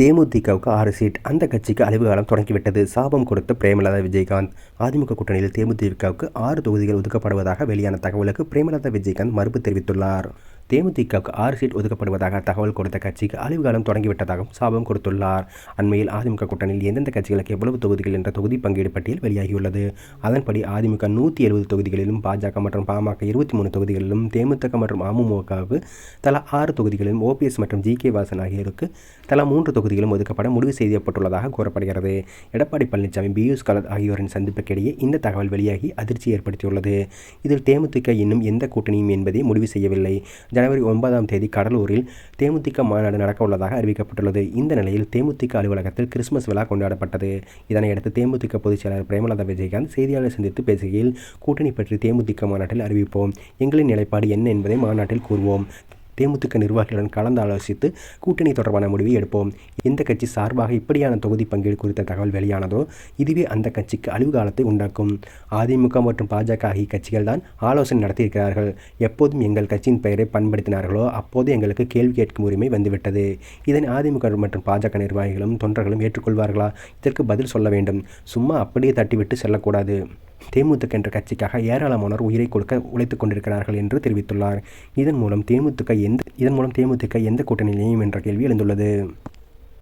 தேமுதிகவுக்கு ஆறு சீட். அந்த கட்சிக்கு அழிவு காலம் தொடங்கிவிட்டது. சாபம் கொடுத்த பிரேமலதா விஜயகாந்த். அதிமுக கூட்டணியில் தேமுதிகவுக்கு ஆறு தொகுதிகள் ஒதுக்கப்படுவதாக வெளியான தகவலுக்கு பிரேமலதா விஜயகாந்த் மறுப்பு தெரிவித்துள்ளார். தேமுதிகவுக்கு ஆறு சீட் ஒதுக்கப்படுவதாக தகவல் கொடுத்த கட்சிக்கு அழிவுகாலம் தொடங்கிவிட்டதாகவும் சாபம் கொடுத்துள்ளார். அண்மையில் அதிமுக கூட்டணியில் எந்தெந்த கட்சிகளுக்கு எவ்வளவு தொகுதிகள் என்ற தொகுதி பங்கீடு பட்டியல் வெளியாகியுள்ளது. அதன்படி அதிமுக நூற்றி எழுபது தொகுதிகளிலும் பாஜக மற்றும் பாமக இருபத்தி மூணு தொகுதிகளிலும் தேமுதிக மற்றும் அமமுகவுக்கு தலா ஆறு தொகுதிகளிலும் ஓபிஎஸ் மற்றும் ஜி கே வாசன் ஆகியோருக்கு தலா மூன்று தொகுதிகளும் ஒதுக்கப்பட முடிவு செய்யப்பட்டுள்ளதாக கூறப்படுகிறது. எடப்பாடி பழனிசாமி பியூஷ் கலத் ஆகியோரின் சந்திப்புக்கிடையே இந்த தகவல் வெளியாகி அதிர்ச்சி ஏற்படுத்தியுள்ளது. இதில் தேமுதிக இன்னும் எந்த கூட்டணியும் என்பதை முடிவு செய்யவில்லை. ஜனவரி ஒன்பதாம் தேதி கடலூரில் தேமுதிக மாநாடு நடக்க உள்ளதாக அறிவிக்கப்பட்டுள்ளது. இந்த நிலையில் தேமுதிக அலுவலகத்தில் கிறிஸ்துமஸ் விழா கொண்டாடப்பட்டது. இதனையடுத்து தேமுதிக பொதுச் செயலாளர் பிரேமலதா விஜயகாந்த் செய்தியாளர் சந்தித்து பேசுகையில் கூட்டணி பற்றி தேமுதிக மாநாட்டில் அறிவிப்போம். எங்களின் நிலைப்பாடு என்ன என்பதை மாநாட்டில் கூறுவோம். தேமுதிக நிர்வாகிகளுடன் கலந்து ஆலோசித்து கூட்டணி தொடர்பான முடிவை எடுப்போம். எந்த கட்சி சார்பாக இப்படியான தொகுதி பங்கீடு குறித்த தகவல் வெளியானதோ இதுவே அந்த கட்சிக்கு அழிவு காலத்தை உண்டாக்கும். அதிமுக மற்றும் பாஜக ஆகிய கட்சிகள் தான் ஆலோசனை நடத்தியிருக்கிறார்கள். எப்போதும் எங்கள் கட்சியின் பெயரை பயன்படுத்தினார்களோ அப்போது எங்களுக்கு கேள்வி கேட்கும் உரிமை வந்துவிட்டது. இதனை அதிமுக மற்றும் பாஜக நிர்வாகிகளும் தொண்டர்களும் ஏற்றுக்கொள்வார்களா? இதற்கு பதில் சொல்ல வேண்டும். சும்மா அப்படியே தட்டிவிட்டு செல்லக்கூடாது. தேமுதிக என்ற கட்சிக்காக ஏராளமானோர் உயிரை கொடுக்க உழைத்துக் கொண்டிருக்கிறார்கள் என்று தெரிவித்துள்ளார். இதன் மூலம் தேமுதிக எந்த இதன் மூலம் தேமுதிக எந்த கூட்டணியிலையும் என்ற கேள்வி எழுந்துள்ளது.